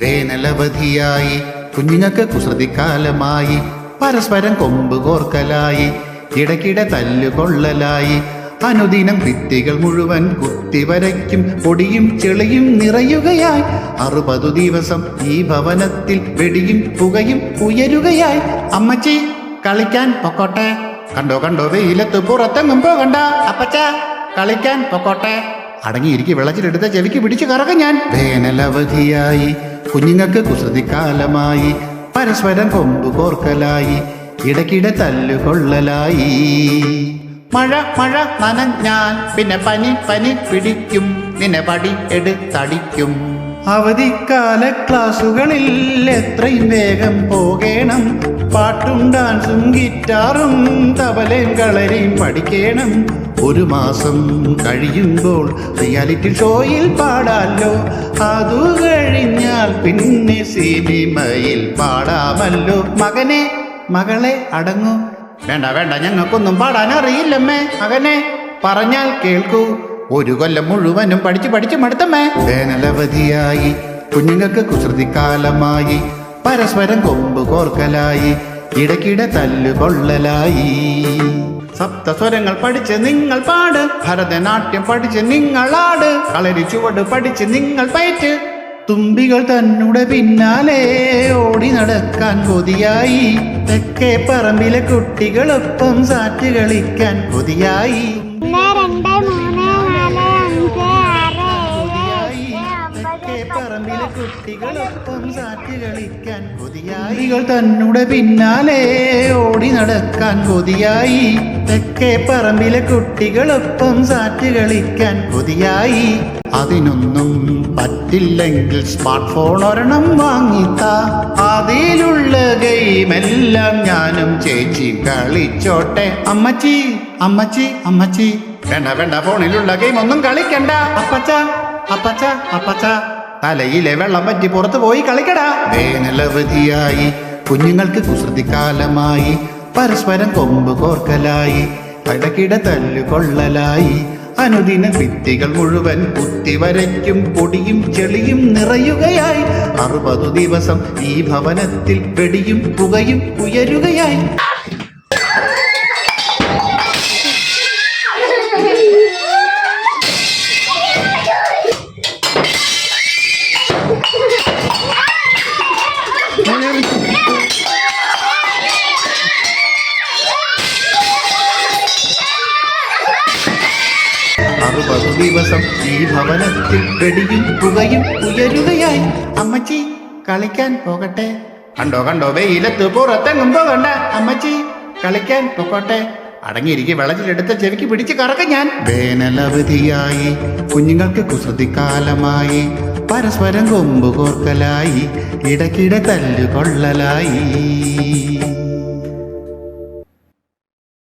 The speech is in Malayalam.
വേനലവധിയായി. കുഞ്ഞുങ്ങൾക്ക് കുസൃതിക്കാലമായി. പരസ്പരം കൊമ്പ് കോർക്കലായി. ഇടയ്ക്കിടെ തല്ലുകൊള്ളലായി. അനുദിനം ഭിത്തികൾ മുഴുവൻ കുത്തി വരയ്ക്കും. പൊടിയും ചെളിയും നിറയുകയായി. അറുപതു ദിവസം ഈ ഭവനത്തിൽ വെടിയും പുകയും ഉയരുകയായി. അമ്മച്ചി കളിക്കാൻ പൊക്കോട്ടെ. കണ്ടോ കണ്ടോ വെയിലത്ത് പുറത്തെങ്ങും പോകണ്ട. അപ്പച്ച കളിക്കാൻ പൊക്കോട്ടെ. അടങ്ങിയിരിക്കും വെള്ളത്തിലെടുത്ത ചെവിക്ക് പിടിച്ചു കറക്കം ഞാൻ. വേനലവധിയായി. കുഞ്ഞുങ്ങൾക്ക് കുസൃതിക്കാലമായി പരസ്പരം കൊമ്പു കോർക്കലായി ഇടയ്ക്കിടെ തല്ലുകൊള്ളലായി. മഴ മഴ നനഞ്ഞാൽ പിന്നെ പനി പനി പിടിക്കും നിന്നെ പടി എടുത്തടിക്കും. അവധിക്കാല ക്ലാസുകളിൽ എത്രയും വേഗം പോകണം. പാട്ടും ഡാൻസും ഗിറ്റാറും തബലയും കളരിയും പഠിക്കണം. ഒരു മാസം കഴിയുമ്പോൾ റിയാലിറ്റി ഷോയിൽ പാടാലോ. അതു കഴിഞ്ഞാൽ പിന്നെ സിനിമയിൽ പാടാമല്ലോ. മകനെ മകളെ അടങ്ങൂ. വേണ്ട വേണ്ട ഞങ്ങൾക്കൊന്നും പാടാൻ അറിയില്ലമ്മേ മകനെ പറഞ്ഞാൽ കേൾക്കൂ. ഒരു കൊല്ലം മുഴുവനും പഠിച്ചു പഠിച്ച് മടുത്തമ്മേ. വേനലവധിയായി കുഞ്ഞുങ്ങൾക്ക് കുസൃതിക്കാലമായി പരസ്പരം കൊമ്പ് കോർക്കലായി. ഇടയ്ക്കിടെ തല്ലുകൊള്ളലായി സപ്തസ്വരങ്ങൾ പഠിച്ച് നിങ്ങൾ പാട്. ഭരതനാട്യം പഠിച്ച് നിങ്ങളാട് കളരി ചുവട് പഠിച്ച് നിങ്ങൾ പയറ്റ്. തുമ്പികൾ തന്നുടെ പിന്നാലെ ഓടി നടക്കാൻ കൊതിയായി. തെക്കേ പറമ്പിലെ കുട്ടികളൊപ്പം സാറ്റ് കളിക്കാൻ കൊതിയായി. കുട്ടികളൊപ്പം സാറ്റ് കളിക്കാൻ കൊതിയായി കുട്ടികൾ തന്നുടെ പിന്നാലെ ഓടി നടക്കാൻ കൊതിയായി. തെക്കേ പറമ്പിലെ കുട്ടികളൊപ്പം സാറ്റ് കളിക്കാൻ കൊതിയായി. അതിനൊന്നും പറ്റില്ലെങ്കിൽ സ്മാർട്ട് ഫോൺ ഒരെണ്ണം വാങ്ങിത്താ. അതിലുള്ള ഗെയിമെല്ലാം ഞാനും ചേച്ചി കളിച്ചോട്ടെ. അമ്മച്ചി അമ്മച്ചി അമ്മച്ചി. വേണ്ട വേണ്ട ഫോണിലുള്ള ഗെയിം ഒന്നും കളിക്കണ്ട. അപ്പച്ച. തലയിലെ വെള്ളം പറ്റി പുറത്തു പോയി കളിക്കടാ. വേനലവധിയായി കുഞ്ഞുങ്ങൾക്ക് കുസൃതിക്കാലമായി. പരസ്പരം കൊമ്പ് കോർക്കലായി. ഇടക്കിട തല്ലുകൊള്ളലായി അനുദിന ഭിത്തികൾ മുഴുവൻ കുത്തി വരയ്ക്കും പൊടിയും ചെളിയും നിറയുകയായി. അറുപതു ദിവസം ഈ ഭവനത്തിൽ വെടിയും പുകയും ഉയരുകയായി. ദിവസം ഈ ഭവനത്തിൽ വെടിയും പുകയും ഉയരുകയായി. അമ്മച്ചി കളിക്കാൻ പോകട്ടെ. കണ്ടോ കണ്ടോ വെയിലത്ത് പുറത്തെങ്ങും പോകണ്ട. അമ്മച്ചി കളിക്കാൻ പോകട്ടെ അടങ്ങിയിരിക്കെ വെള്ളത്തിലെടുത്ത ചെവിക്ക് പിടിച്ച് കറക്കം ഞാൻ. വേനലവധിയായി കുഞ്ഞുങ്ങൾക്ക് കുസൃതിക്കാലമായി പരസ്പരം കൊമ്പ് കോർക്കലായി ഇടയ്ക്കിടെ തല്ലുകൊള്ളലായി.